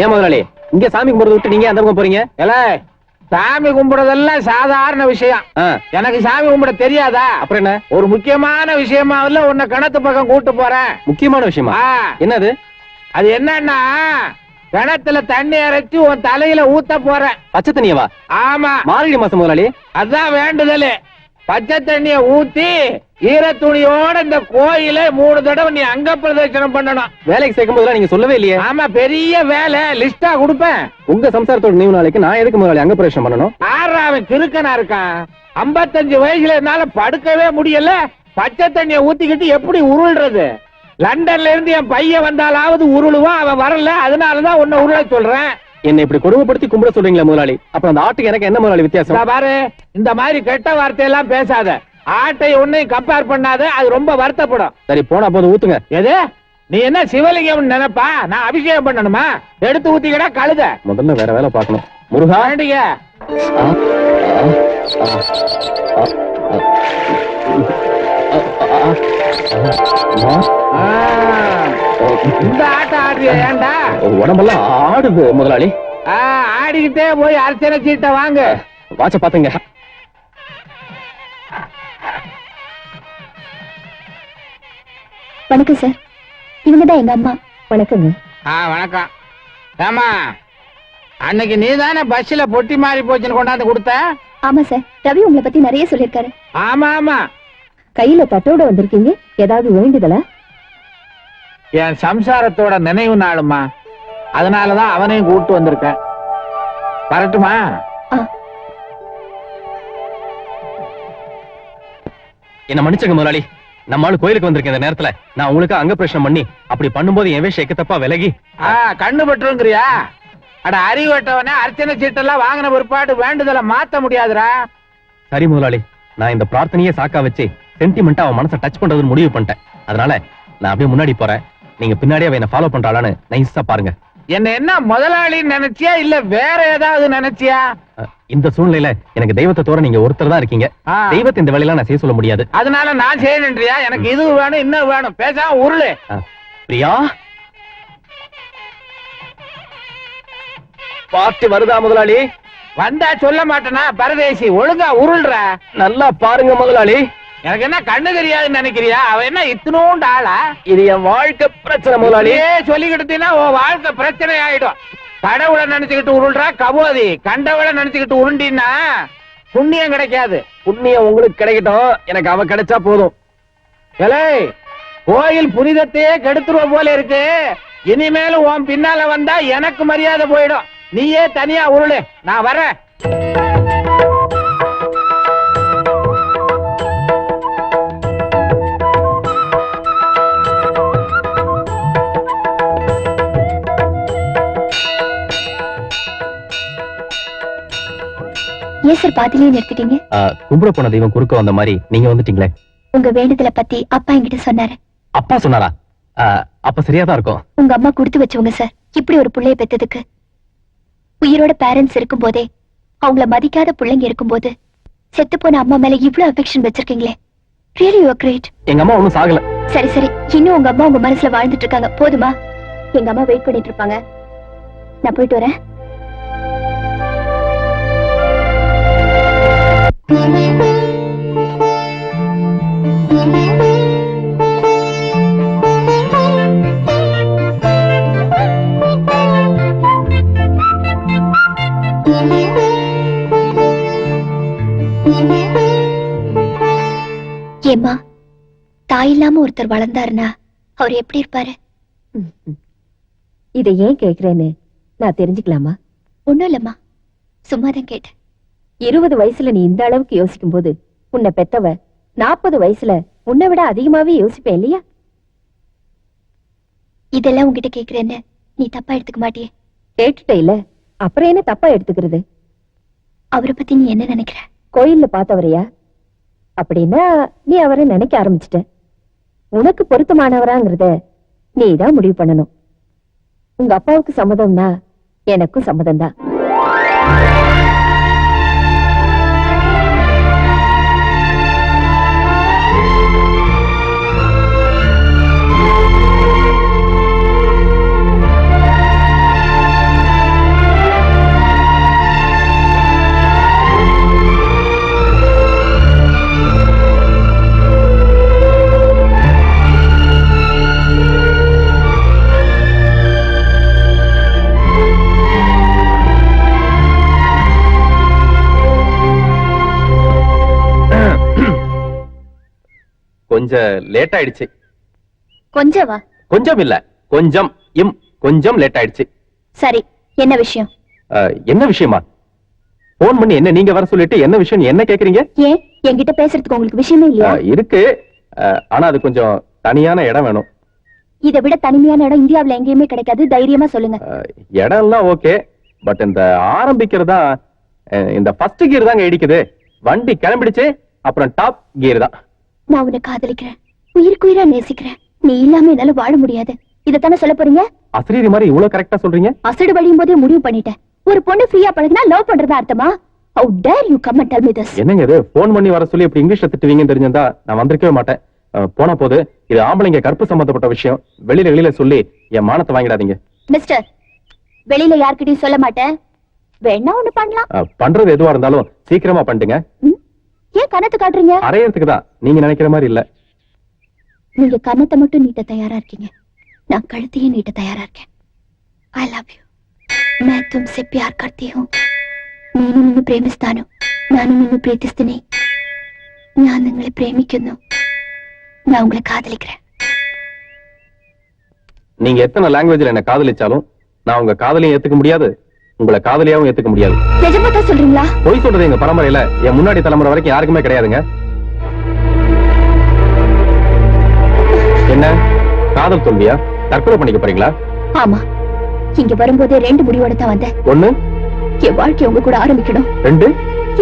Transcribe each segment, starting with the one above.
ஏன் முதலாளி? இங்க சாமி கும்பிடுறத விட்டு நீங்க அந்த பக்கம் போறீங்க? ஏல சாமி கும்பிடுறதெல்லாம் சாதாரண விஷயம். எனக்கு சாமி கும்பிட தெரியாதா? அப்புறம் என்ன? ஒரு முக்கியமான விஷயமாவில் உன்னை கிணத்து பக்கம் கூட்டு போறேன். முக்கியமான விஷயமா? என்னது? அது என்னன்னா கிணத்துல தண்ணி இறைச்சி உன் தலையில ஊத்த போறேன். பச்சை தண்ணியவா? ஆமா. மார்கழி மாசம் முதலாளி. அதான் வேண்டுதல். பச்சை தண்ணிய ஊத்தி ஈர துணியோட இந்த கோயில மூணு தடவை நீ அங்க பிரதட்சணம் பண்ணணும். வேலைக்கு சேர்க்கும் போதெல்லாம் நீங்க சொல்லவே இல்லையே. ஆமா பெரிய வேலை. லிஸ்டா கொடுப்பேன். உங்க சம்சாரத்தோட நினைவு நாளைக்கு நான் எதுக்கு முதலாளி அங்க பிரவேசம் பண்ணணும்? ஆறா அவன் கிறுக்கனா இருக்கான். ஐம்பத்தஞ்சு வயசுல என்னால படுக்கவே முடியல. பச்சை தண்ணிய ஊத்திக்கிட்டு எப்படி உருள்றது? லண்டன்ல இருந்து என் பையன் வந்தாலாவது உருளுவான் அவன் வரல. அதனாலதான் உன்னை உருள சொல்றேன். என்னை இப்படி கொடுமைப்படுத்தி கும்பிட சொல்றீங்களா முதலாளி? அப்புறம் அந்த ஆட்டுக்கு எனக்கு என்ன முதலாளி வித்தியாசம்? பாரு இந்த மாதிரி கெட்ட வார்த்தையெல்லாம் பேசாத. ஆட்டை உன்னையும் கம்பேர் பண்ணாத அது ரொம்ப வருத்தப்படும். சரி போனா போது ஊத்துங்க. எது? நீ என்ன சிவலிங்கம் நினைப்பா? நான் அபிஷேகம் பண்ணணுமா? எடுத்து ஊத்திக்கடா கழுத. முதல்ல வேற வேலை பார்க்கணும். முருகா? வேண்டிய. ஆ. ஆ, ஆ, ஆ. இந்த ஆட்டம் ஆடுறிய ஏன்டா உடம்பெல்லாம் ஆடுது முதலாளி ஆடிக்கிட்டே போய் அர்ச்சனை சீட்டை வாங்க வாட்ச பாத்துங்க வணக்கம் சார் இவங்க தான் எங்க அம்மா வணக்கங்க ஆ வணக்கம் ஏமா அன்னைக்கு நீ தானே பஸ்ல பொட்டி மாறி போச்சுன்னு கொண்டாந்து கொடுத்த ஆமா சார் ரவி உங்களை பத்தி நிறைய சொல்லிருக்காரு ஆமா ஆமா கையில தட்டோட வந்திருக்கீங்க? ஏதாவது வேண்டுதலா? என் சம்சாரத்தோட நினைவு நாளுமா அதனாலதான் அவனையும் கூட்டு வந்திருக்கேன். வரட்டுமா? என்ன மன்னிச்சுங்க முதலாளி. நம்ம ஆளு கோயிலுக்கு வந்திருக்கேன் இந்த நேரத்துல. நான் உங்களுக்கு அங்க பிரச்சனை பண்ணி அப்படி பண்ணும்போது என் வேஷம் எக்கத்தப்பா விலகி. ஆ கண்ணு பட்டுருங்கிறியா? அட அறிவட்டவனே அர்ச்சனை சீட்டெல்லாம் வாங்கின பிற்பாடு வேண்டுதலை மாத்த முடியாதுடா. சரி முதலாளி நான் இந்த பிரார்த்தனையே சாக்கா வச்சு சென்டிமெண்டா அவன் மனசை டச் பண்றதுன்னு முடிவு பண்ணிட்டேன். அதனால நான் அப்படியே முன்னாடி போறேன். நீங்க பின்னாடியே அவ என்ன ஃபாலோ பண்றாளான்னு நைஸா பாருங்க. என்ன என்ன முதலாளின்னு நினைச்சியா இல்ல வேற ஏதாவது நினைச்சியா? இந்த சூழ்நிலையில எனக்கு தெய்வத்தை தவிர நீங்க ஒருத்தர் தான் இருக்கீங்க. தெய்வத்தை இந்த வேலையெல்லாம் நான் செய்ய சொல்ல முடியாது. அதனால நான் செய்யணுன்றியா எனக்கு இது வேணும் இன்னும் வேணும். பேசாம உருளு. பிரியா? பாட்டு வருதா முதலாளி? வந்தா சொல்ல மாட்டேனா? பரதேசி ஒழுங்கா உருள்ற. நல்லா பாருங்க முதலாளி. எனக்கு என்ன கண்ணு தெரியாதுன்னு நினைக்கிறியா? அவன் என்ன இத்தனோண்டு ஆளா? இது என் வாழ்க்கை பிரச்சனை முதலாளி. முதலாளியே சொல்லிக்கிட்டீங்கன்னா உன் வாழ்க்கை பிரச்சனை ஆயிடும். கடவுளை நினைச்சுக்கிட்டு உருள்றா கபோதி. கண்டவளை நினைச்சுக்கிட்டு உருண்டின்னா புண்ணியம் கிடைக்காது. புண்ணியம் உங்களுக்கு கிடைக்கட்டும். எனக்கு அவ கிடைச்சா போதும். ஏலே கோயில் புனிதத்தையே கெடுத்துருவ போல இருக்கு. இனிமேலும் உன் பின்னால வந்தா எனக்கு மரியாதை போயிடும். நீயே தனியா உருளு. நான் வரேன். ஏன் சார் பாதிலேயே நிறுத்திட்டீங்க? கும்பிட போன தெய்வம் குறுக்க வந்த மாதிரி நீங்க வந்துட்டீங்களே? உங்க வேண்டுதலை பத்தி அப்பா என்கிட்ட சொன்னாரு. அப்பா சொன்னாரா? அப்ப சரியா தான் இருக்கும். உங்க அம்மா கொடுத்து வச்சவங்க சார். இப்படி ஒரு புள்ளைய பெத்ததுக்கு. உயிரோட பேரண்ட்ஸ் இருக்கும் போதே அவங்கள மதிக்காத பிள்ளைங்க இருக்கும்போது செத்து போன அம்மா மேல இவ்ளோ அஃபெக்ஷன் வச்சிருக்கீங்களே. ரியலி யூ கிரேட் எங்க அம்மா ஒண்ணும் சாகல. சரி சரி. இன்னும் உங்க அம்மா உங்க மனசுல வாழ்ந்துட்டு இருக்காங்க. போதுமா? எங்க அம்மா வெயிட் பண்ணிட்டு இருப்பாங்க. நான் போயிட்டு வரேன். ஏம்மா தாய் இல்லாம ஒருத்தர் வளர்ந்தாருன்னா அவர் எப்படி இருப்பாரு? இதை ஏன் கேக்குறேன்னு நான் தெரிஞ்சுக்கலாமா? ஒண்ணும் இல்லம்மா சும்மாதான் கேட்டேன். இருபது வயசுல நீ இந்த அளவுக்கு யோசிக்கும் போது உன்னை பெத்தவ நாற்பது வயசுல உன்னை விட அதிகமாவே யோசிப்பேன் இல்லையா? இதெல்லாம் உங்ககிட்ட கேக்குறேன்னு. நீ தப்பா எடுத்துக்க மாட்டியே. கேட்டுட்ட இல்ல. அப்புறம் என்ன தப்பா எடுத்துக்கிறது? அவரை பத்தி நீ என்ன நினைக்கிற? கோயில்ல பார்த்தவரையா? அப்படின்னா நீ அவரை நினைக்க ஆரம்பிச்சிட்ட. உனக்கு பொருத்தமானவராங்கிறத நீ தான் முடிவு பண்ணணும். உங்க அப்பாவுக்கு சம்மதம்னா எனக்கும் சம்மதம் தான் கொஞ்சம் லேட் ஆயிடுச்சு. கொஞ்சம் இல்ல கொஞ்சம் இம் கொஞ்சம் லேட் ஆயிடுச்சு. சரி என்ன விஷயம்? என்ன விஷயமா? போன் பண்ணி என்ன நீங்க வர சொல்லிட்டு என்ன விஷயம் என்ன கேக்குறீங்க? ஏன்? என்கிட்ட பேசுறதுக்கு உங்களுக்கு விஷயமே இல்லையா? இருக்கு. ஆனா அது கொஞ்சம் தனியான இடம் வேணும். இதை விட தனிமையான இடம் இந்தியாவுல எங்கேயுமே கிடைக்காது. தைரியமா சொல்லுங்க. அஹ், இடம்லாம் ஓகே. பட் இந்த ஆரம்பிக்கிறதா இந்த ஃபர்ஸ்ட் கியர் தாங்க இடிக்குது. வண்டி கிளம்பிடுச்சு. அப்புறம் டாப் கியர் தான். நான் உன்னை காதலிக்கிறேன். உயிருக்கு உயிரா நேசிக்கிறேன். நீ இல்லாம என்னால வாழ முடியாது. இதத்தானே சொல்ல போறீங்க? அசரீரி மாதிரி இவ்வளவு கரெக்டா சொல்றீங்க? அசடு வழியும் போதே முடிவு பண்ணிட்டேன். ஒரு பொண்ணு ஃப்ரீயா பழகினா லவ் பண்றதா அர்த்தமா? How dare you come and tell me this என்னங்க இது? போன் பண்ணி வர சொல்லி இப்படி இங்கிலீஷ்ல திட்டுவீங்கன்னு தெரிஞ்சிருந்தா நான் வந்திருக்கவே மாட்டேன். போன போது இது ஆம்பளைங்க கற்பு சம்பந்தப்பட்ட விஷயம். வெளியில வெளியில சொல்லி என் மானத்தை வாங்கிடாதீங்க. மிஸ்டர் வெளியில யார்கிட்டயும் சொல்ல மாட்டேன். வேணா ஒண்ணு பண்ணலாம். பண்றது எதுவா இருந்தாலும் சீக்கிரமா பண்ணிட்டுங்க ம்? ஏன் கணத்தை காட்டுறீங்க? அரையறதுக்கு தான். நீங்க நினைக்கிற மாதிரி இல்ல. நீங்க கணத்தை மட்டும் நீட்ட தயாரா இருக்கீங்க. நான் கழுத்தையே நீட்ட தயாரா இருக்கேன். ஐ லவ் யூ मैं तुमसे प्यार करती हूँ നീനും നിന്നെ പ്രേമിസ്ഥാനു ഞാനും നിന്നെ പ്രീതിസ്ഥിനി ഞാൻ നിങ്ങളെ പ്രേമിക്കുന്നു. ഞാൻ ഉങ്ങളെ കാതലിக்கிறேன் நீங்க எத்தனை லாங்குவேஜ்ல என்ன காதலிச்சாலும் நான் உங்க காதலையும் ஏத்துக்க முடியாது. உங்களை காதலியாவும் ஏத்துக்க முடியாது. நிஜமா தான் சொல்றீங்களா? பொய் சொல்றது எங்க பரம்பரையில. என் முன்னாடி தலைமுறை வரைக்கும் யாருக்குமே கிடையாதுங்க. என்ன? காதல் தோல்வியா தற்கொலை பண்ணிக்க போறீங்களா? ஆமா. இங்க வரும்போதே ரெண்டு முடிவோட தான் வந்தேன். ஒண்ணு? என் வாழ்க்கை உங்க கூட ஆரம்பிக்கணும். ரெண்டு?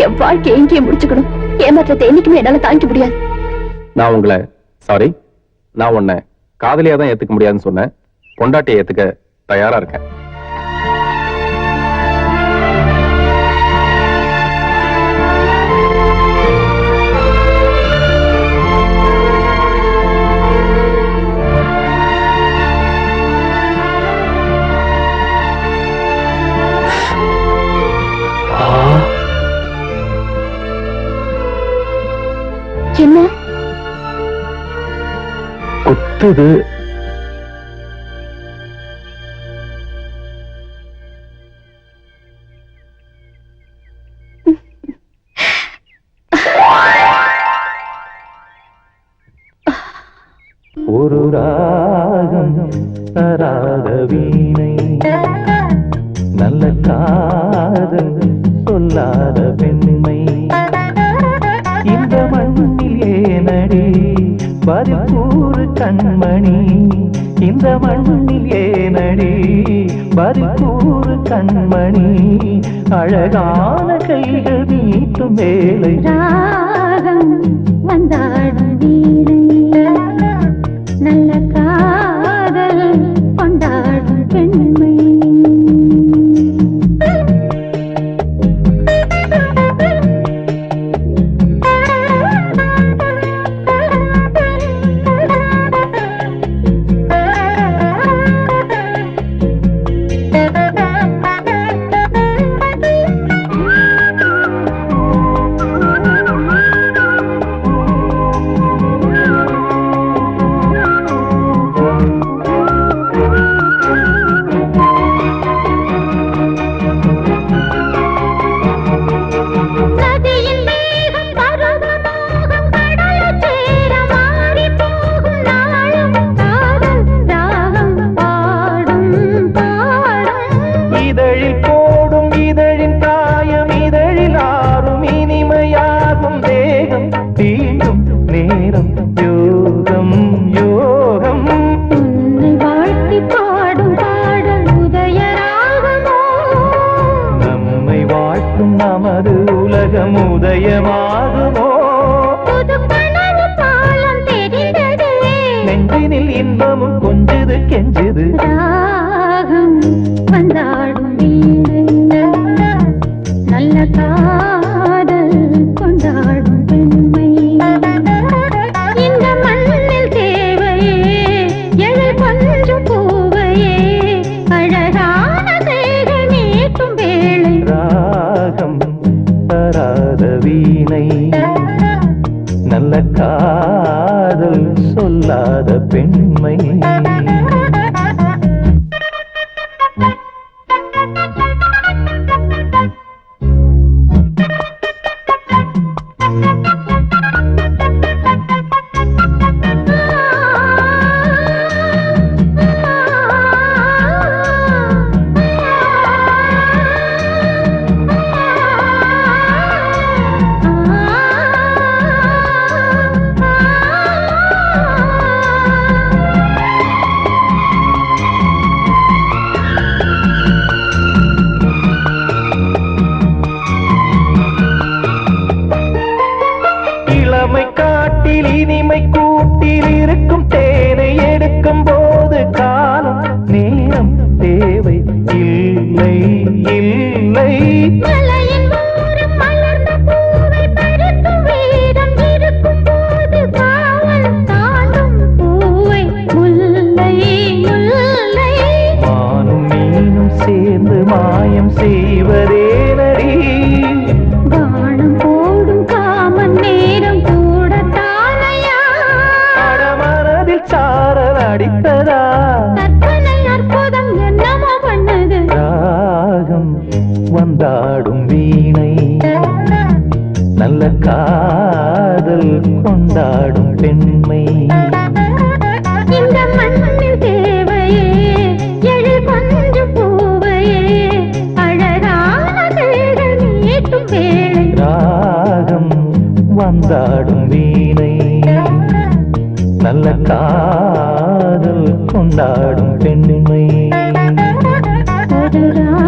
என் வாழ்க்கையை எங்கேயே முடிச்சுக்கணும். ஏமாற்றத்தை என்னைக்குமே என்னால தாங்கிக்க முடியாது. நான் உங்களை சாரி நான் உன்னை காதலியா தான் ஏத்துக்க முடியாதுன்னு சொன்னேன். பொண்டாட்டியை ஏத்துக்க தயாரா இருக்கேன். என்ன? குத்துது. ஒரு ராகம் தராத வீணை நல்ல காதல் சொல்லாத பரிப்பூர் கண்மணி. இந்த மண்ணில் ஏனடி? பரிப்பூர் கண்மணி. அழகான கைகள் நீட்டும் வேலை. வாழ்த்தும் நமது உலகம் உதயமாகுமோ? நெஞ்சினில் இன்பமும் கொஞ்சது கெஞ்சது. வந்தாடும் நல்ல காதல் ராகம் வந்தாடும் வீணை. நல்ல காதல் கொண்டாடும் பெண்மை. வந்தாடும் வீணை. நல்ல காதல் கொண்டாடும் பெண்மை அதுதான்